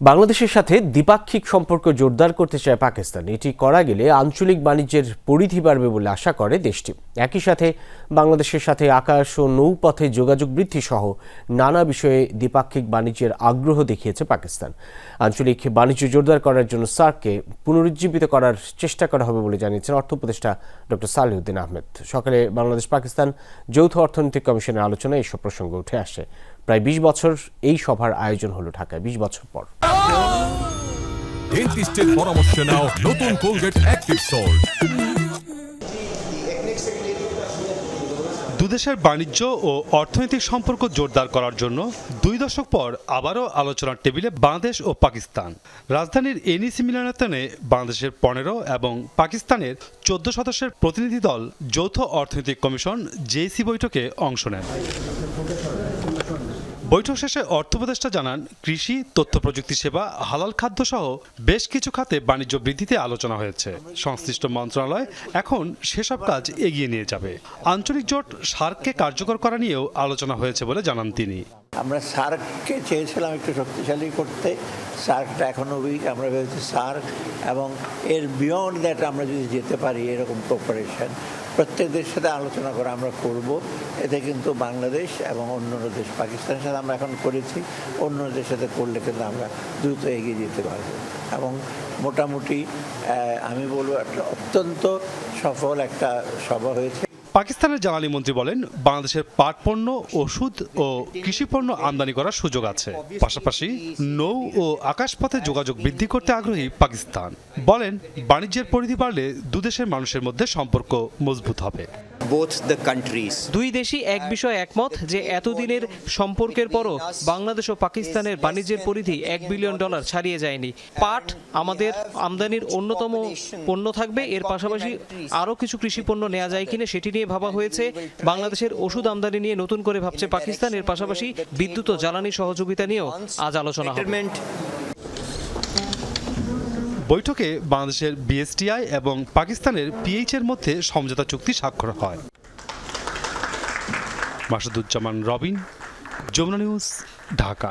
বাংলাদেশের সাথে দ্বিপাক্ষিক সম্পর্ক জোরদার করতে চায় পাকিস্তান। এটি করা গেলে আঞ্চলিক বাণিজ্যের পরিধি বাড়বে বলে আশা করে দেশটি। একই সাথে বাংলাদেশের সাথে আকাশ ও নৌপথে যোগাযোগ বৃদ্ধি সহ নানা বিষয়ে দ্বিপাক্ষিক বাণিজ্যের আগ্রহ দেখিয়েছে পাকিস্তান। আঞ্চলিক বাণিজ্য জোরদার করার জন্য সার্ককে পুনরুজ্জীবিত করার চেষ্টা করা হবে বলে জানিয়েছেন অর্থ উপদেষ্টা ডক্টর সালেউদ্দিন আহমেদ। সকালে বাংলাদেশ পাকিস্তান যৌথ অর্থনৈতিক কমিশনের আলোচনায় এসব প্রসঙ্গ উঠে আসে। প্রায় বিশ বছর এই সভার আয়োজন হলো ঢাকায় বিশ বছর পর। ডেন্টিস্টের পরামর্শ নাও নতুন কোলগেট অ্যাক্টিভ সল্ট দুদেশের বাণিজ্য ও অর্থনৈতিক সম্পর্ক জোরদার করার জন্য দুই দশক পর আবারও আলোচনার টেবিলে বাংলাদেশ ও পাকিস্তান। রাজধানীর এনইসি মিলনায়তনে বাংলাদেশের পনেরো এবং পাকিস্তানের চোদ্দ সদস্যের প্রতিনিধি দল যৌথ অর্থনৈতিক কমিশন জেসি বৈঠকে অংশ নেন। বৈঠক শেষে অর্থ উপদেষ্টা জানান, কৃষি, তথ্য প্রযুক্তি সেবা, হালাল খাদ্য সহ বেশ কিছু খাতে বাণিজ্য বৃদ্ধিতে আলোচনা হয়েছে। সংশ্লিষ্ট মন্ত্রণালয় এখন সেসব কাজ এগিয়ে নিয়ে যাবে। আঞ্চলিক জোট সার্ককে কার্যকর করা নিয়েও আলোচনা হয়েছে বলে জানান তিনি। আমরা সার্ককে চেয়েছিলাম একটু শক্তিশালী করতে। সার্কটা এখনও উইক, আমরা ভেবেছি সার্ক এবং এর বিয়ন্ড দ্যাট আমরা যদি যেতে পারি এরকম কোপারেশন প্রত্যেক দেশের সাথে আলোচনা করে আমরা করব। এতে কিন্তু বাংলাদেশ এবং অন্য দেশ পাকিস্তানের সাথে আমরা এখন করেছি। অন্য দেশের সাথে করলে কিন্তু আমরা দ্রুত এগিয়ে যেতে পারব। এবং মোটামুটি আমি বলব একটা অত্যন্ত সফল একটা সভা হয়েছে। পাকিস্তানের জ্বালানি মন্ত্রী বলেন, বাংলাদেশের পাট পণ্য ওষুধ ও কৃষি পণ্য আমদানি করার সুযোগ আছে। পাশাপাশি নৌ ও আকাশপথে যোগাযোগ বৃদ্ধি করতে আগ্রহী পাকিস্তান। বলেন, বাণিজ্যের পরিধি বাড়লে দুদেশের মানুষের মধ্যে সম্পর্ক মজবুত হবে। Both the countries. দুই দেশই এক বিষয়ে একমত যে এতদিনের সম্পর্কের পরও বাংলাদেশ ও পাকিস্তানের বাণিজ্যের পরিধি এক বিলিয়ন ডলার ছাড়িয়ে যায়নি। পাট আমাদের আমদানির অন্যতম পণ্য থাকবে। এর পাশাপাশি আরও কিছু কৃষি পণ্য নেওয়া যায় কিনা সেটি নিয়ে ভাবা হয়েছে। বাংলাদেশের ওষুধ আমদানি নিয়ে নতুন করে ভাবছে পাকিস্তান। এর পাশাপাশি বিদ্যুৎ ও জ্বালানি সহযোগিতা নিয়েও আজ আলোচনা হবে। বৈঠকে বাংলাদেশের বিএসটিআই এবং পাকিস্তানের পিএইচ এর মধ্যে সমঝোতা চুক্তি স্বাক্ষর হয়। মাসুদুজ্জামান রবিন, যমুনা নিউজ, ঢাকা।